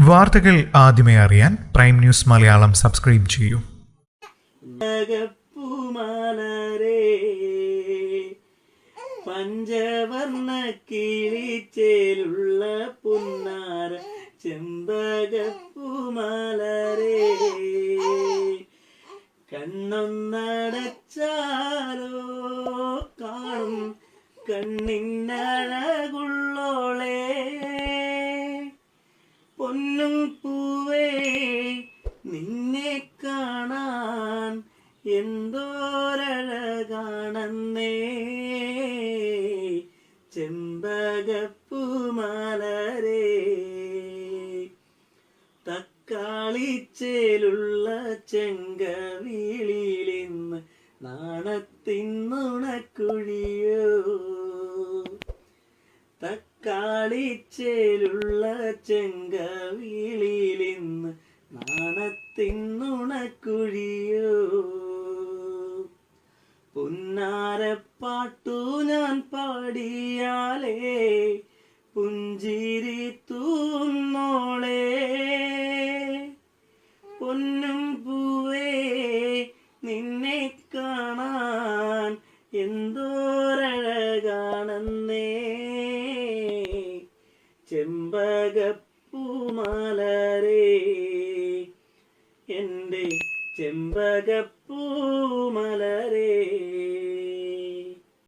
വാർത്തകൾ ആദ്യമേ അറിയാൻ പ്രൈം ന്യൂസ് മലയാളം സബ്സ്ക്രൈബ് ചെയ്യൂ. പഞ്ചവർണ കിളിച്ചേലുള്ള പുന്നാര ചെമ്പകപ്പൂമലരേ കണ്ണൊന്നടച്ചാലോ കാണും കണ്ണിനഴകുള്ളോളേ കാണാൻ എന്തോരഴകാണെന്നേ. തക്കാളിച്ചേലുള്ള ചെങ്കവിളിലിന്ന് നാണത്തിന്നുണക്കുഴിയോ തക്കാളിച്ചേലുള്ള ചെങ്കവിളിലിന്ന് നാണത്തിന്നുണക്കുഴിയോ പുന്നാരപ്പാട്ടു ഞാൻ പാടിയാലേ പുഞ്ചിരി തൂന്നോളേ പൊന്നും പൂവേ നിന്നെ കാണാൻ എന്തോരഴകാണെന്നേ. ചെമ്പകപ്പൂമലരേ എന്റെ ചെമ്പകപ്പൂമലരേ.